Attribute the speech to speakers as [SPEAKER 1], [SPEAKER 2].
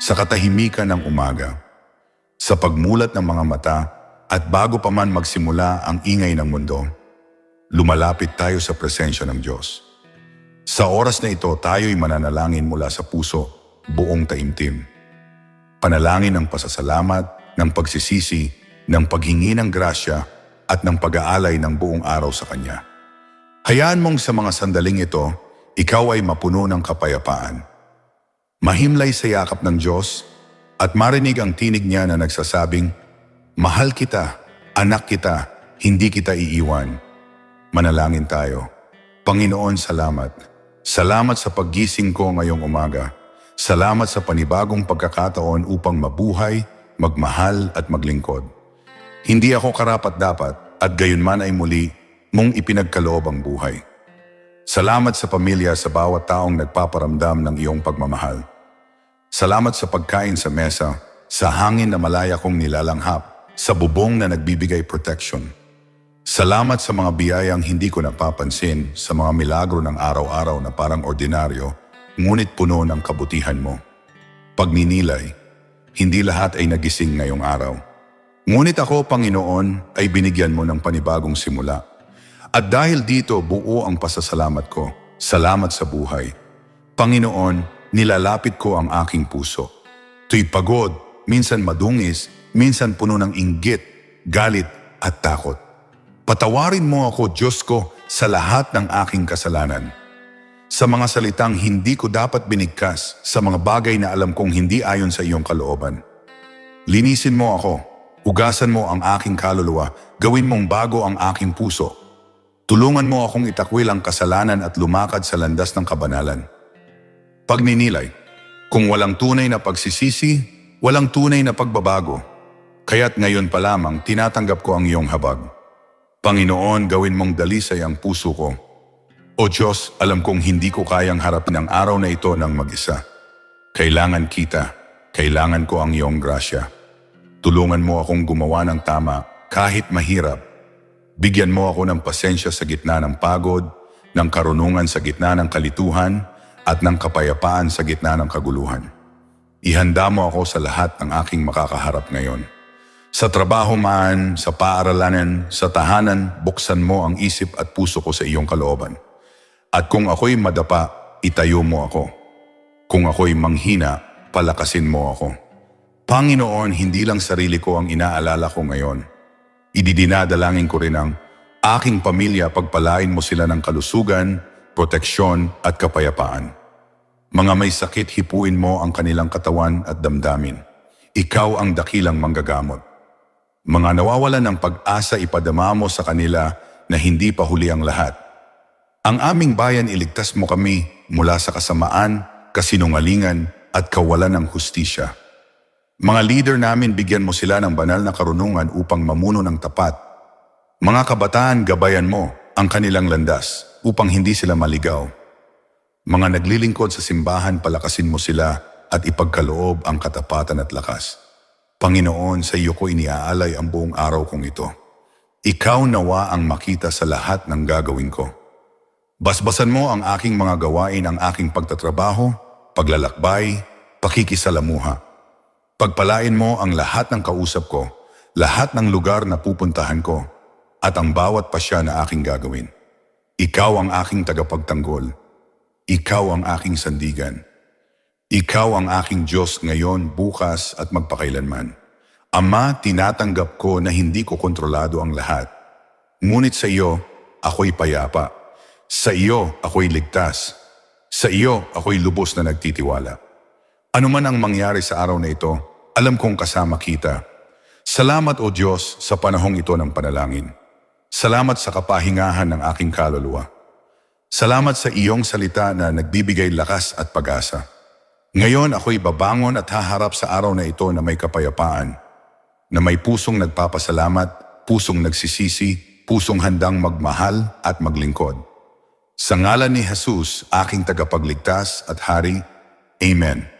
[SPEAKER 1] sa katahimikan ng umaga, sa pagmulat ng mga mata at bago pa man magsimula ang ingay ng mundo, lumalapit tayo sa presensya ng Diyos. Sa oras na ito, tayo'y mananalangin mula sa puso, buong taimtim. Panalangin ng pasasalamat, ng pagsisisi, ng paghingi ng grasya at ng pag-aalay ng buong araw sa Kanya. Hayaan mong sa mga sandaling ito, ikaw ay mapuno ng kapayapaan. Mahimlay sa yakap ng Diyos at marinig ang tinig niya na nagsasabing, Mahal kita, anak kita, hindi kita iiwan. Manalangin tayo. Panginoon, salamat. Salamat sa paggising ko ngayong umaga. Salamat sa panibagong pagkakataon upang mabuhay, magmahal at maglingkod. Hindi ako karapat-dapat at gayunman ay muli mong ipinagkaloob ang buhay. Salamat sa pamilya sa bawat taong nagpaparamdam ng iyong pagmamahal. Salamat sa pagkain sa mesa, sa hangin na malaya kong nilalanghap, sa bubong na nagbibigay protection. Salamat sa mga biyayang hindi ko napapansin, sa mga milagro ng araw-araw na parang ordinaryo, ngunit puno ng kabutihan mo. Pagninilay, hindi lahat ay nagising ngayong araw. Ngunit ako, Panginoon, ay binigyan mo ng panibagong simula. At dahil dito buo ang pasasalamat ko, salamat sa buhay. Panginoon, nilalapit ko ang aking puso. Tuy pagod, minsan madungis, minsan puno ng inggit, galit at takot. Patawarin mo ako, Diyos ko, sa lahat ng aking kasalanan. Sa mga salitang hindi ko dapat binigkas, sa mga bagay na alam kong hindi ayon sa iyong kalooban. Linisin mo ako, ugasan mo ang aking kaluluwa, gawin mong bago ang aking puso. Tulungan mo akong itakwil ang kasalanan at lumakad sa landas ng kabanalan. Pagninilay, kung walang tunay na pagsisisi, walang tunay na pagbabago. Kaya't ngayon pa lamang tinatanggap ko ang iyong habag. Panginoon, gawin mong dalisay ang puso ko. O Diyos, alam kong hindi ko kayang harapin ang araw na ito ng mag-isa. Kailangan kita, kailangan ko ang iyong grasya. Tulungan mo akong gumawa ng tama kahit mahirap. Bigyan mo ako ng pasensya sa gitna ng pagod, ng karunungan sa gitna ng kalituhan, at ng kapayapaan sa gitna ng kaguluhan. Ihanda mo ako sa lahat ng aking makakaharap ngayon. Sa trabaho man, sa paaralanan, sa tahanan, buksan mo ang isip at puso ko sa iyong kalooban. At kung ako'y madapa, itayo mo ako. Kung ako'y manghina, palakasin mo ako. Panginoon, hindi lang sarili ko ang inaalala ko ngayon. Ididinadalangin ko rin ang aking pamilya pagpalain mo sila ng kalusugan, proteksyon at kapayapaan. Mga may sakit, hipuin mo ang kanilang katawan at damdamin. Ikaw ang dakilang manggagamot. Mga nawawalan ng pag-asa ipadama mo sa kanila na hindi pa huli ang lahat. Ang aming bayan iligtas mo kami mula sa kasamaan, kasinungalingan at kawalan ng hustisya. Mga leader namin bigyan mo sila ng banal na karunungan upang mamuno ng tapat. Mga kabataan gabayan mo ang kanilang landas upang hindi sila maligaw. Mga naglilingkod sa simbahan palakasin mo sila at ipagkaloob ang katapatan at lakas. Panginoon, sa iyo ko iniaalay ang buong araw kong ito. Ikaw nawa ang makita sa lahat ng gagawin ko. Basbasan mo ang aking mga gawain, ang aking pagtatrabaho, paglalakbay, pakikisalamuha. Pagpalain mo ang lahat ng kausap ko, lahat ng lugar na pupuntahan ko, at ang bawat pasya na aking gagawin. Ikaw ang aking tagapagtanggol. Ikaw ang aking sandigan. Ikaw ang aking Diyos ngayon, bukas at magpakailanman. Ama, tinatanggap ko na hindi ko kontrolado ang lahat. Ngunit sa iyo, ako'y payapa. Sa iyo, ako'y ligtas. Sa iyo, ako'y lubos na nagtitiwala. Ano man ang mangyari sa araw na ito, alam kong kasama kita. Salamat o Diyos sa panahong ito ng panalangin. Salamat sa kapahingahan ng aking kaluluwa. Salamat sa iyong salita na nagbibigay lakas at pag-asa. Ngayon ako'y babangon at haharap sa araw na ito na may kapayapaan, na may pusong nagpapasalamat, pusong nagsisisi, pusong handang magmahal at maglingkod. Sa ngalan ni Jesus, aking tagapagligtas at hari, Amen.